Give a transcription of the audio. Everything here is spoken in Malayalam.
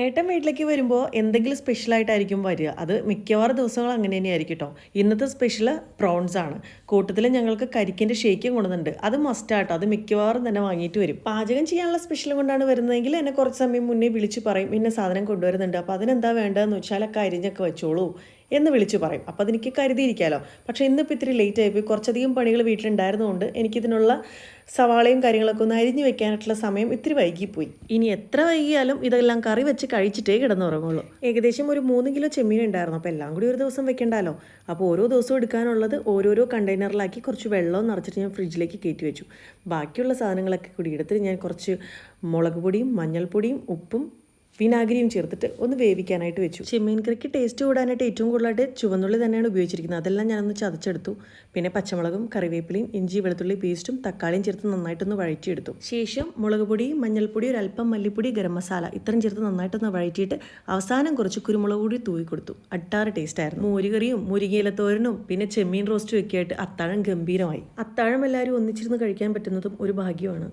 ഏട്ടൻ വീട്ടിലേക്ക് വരുമ്പോൾ എന്തെങ്കിലും സ്പെഷ്യലായിട്ടായിരിക്കും വരിക. അത് മിക്കവാറും ദിവസങ്ങൾ അങ്ങനെ തന്നെയായിരിക്കും കേട്ടോ ഇന്നത്തെ സ്പെഷ്യൽ പ്രോൺസ് ആണ്. കൂട്ടത്തിൽ ഞങ്ങൾക്ക് കരിക്കിന്റെ ഷേക്കും കൊണ്ടുവന്നിട്ടുണ്ട്. അത് മസ്റ്റാട്ടോ അത് മിക്കവാറും തന്നെ വാങ്ങിയിട്ട് വരും. പാചകം ചെയ്യാനുള്ള സ്പെഷ്യൽ കൊണ്ടാണ് വരുന്നതെങ്കിൽ എന്നെ കുറച്ച് സമയം മുന്നേ വിളിച്ച് പറയും. ഇന്ന സാധനം കൊണ്ടുവരുന്നുണ്ട്. അപ്പോൾ അതിനെന്താ വേണ്ടതെന്ന് വെച്ചാൽ ആ കരിഞ്ഞൊക്കെ വെച്ചോളൂ എന്ന് വിളിച്ചു പറയും. അപ്പോൾ അതെനിക്ക് കരുതിയിരിക്കാമല്ലോ പക്ഷേ ഇന്നിപ്പോൾ ഇത്തിരി ലേറ്റ് ആയിപ്പോയി കുറച്ചധികം പണികൾ വീട്ടിലുണ്ടായിരുന്നതുകൊണ്ട് എനിക്കിതിനുള്ള സവാളയും കാര്യങ്ങളൊക്കെ ഒന്ന് അരിഞ്ഞു വെക്കാനായിട്ടുള്ള സമയം ഇത്തിരി വൈകിപ്പോയി. ഇനി എത്ര വൈകിയാലും ഇതെല്ലാം കറി വെച്ച് കഴിച്ചിട്ടേ കിടന്നുറങ്ങുള്ളൂ. ഏകദേശം ഒരു മൂന്ന് കിലോ ചെമ്മീൻ ഉണ്ടായിരുന്നു. അപ്പോൾ എല്ലാം കൂടി ഒരു ദിവസം വെക്കണ്ടല്ലോ. അപ്പോൾ ഓരോ ദിവസവും എടുക്കാനുള്ളത് ഓരോരോ കണ്ടെയ്നറിലാക്കി കുറച്ച് വെള്ളം നിറച്ചിട്ട് ഞാൻ ഫ്രിഡ്ജിലേക്ക് കയറ്റി വെച്ചു. ബാക്കിയുള്ള സാധനങ്ങളൊക്കെ കൂടി എടുത്തിട്ട് ഞാൻ കുറച്ച് മുളക് പൊടിയും മഞ്ഞൾപ്പൊടിയും ഉപ്പും വിനാഗിരിയും ചേർത്തിട്ട് ഒന്ന് വേവിക്കാനായിട്ട് വെച്ചു. ചെമ്മീൻ കറിക്ക് ടേസ്റ്റ് കൂടാനായിട്ട് ഏറ്റവും കൂടുതലായിട്ട് ചുവന്നുള്ളി തന്നെയാണ് ഉപയോഗിച്ചിരിക്കുന്നത്. അതെല്ലാം ഞാനൊന്ന് ചതച്ചെടുത്തു. പിന്നെ പച്ചമുളകും കറിവേപ്പിലയും ഇഞ്ചി വെളുത്തുള്ളി പേസ്റ്റും തക്കാളിയും ചേർത്ത് നന്നായിട്ടൊന്ന് വഴറ്റിയെടുത്തു. ശേഷം മുളക് പൊടി മഞ്ഞൾപ്പൊടി ഒരു അല്പം മല്ലിപ്പൊടി ഗരം മസാല ഇത്രയും ചേർത്ത് നന്നായിട്ടൊന്ന് വഴറ്റിയിട്ട് അവസാനം കുറച്ച് കുരുമുളക് പൊടി തൂവി കൊടുത്തു. അട്ടാറ് ടേസ്റ്റ് ആയിരുന്നു. മോരുകറിയും മുരിങ്ങയില തോരനും പിന്നെ ചെമ്മീൻ റോസ്റ്റും ഒക്കെ ആയിട്ട് അത്താഴം ഗംഭീരമായി. അത്താഴം എല്ലാവരും ഒന്നിച്ചിരുന്ന് കഴിക്കാൻ പറ്റുന്നതും ഒരു ഭാഗ്യമാണ്.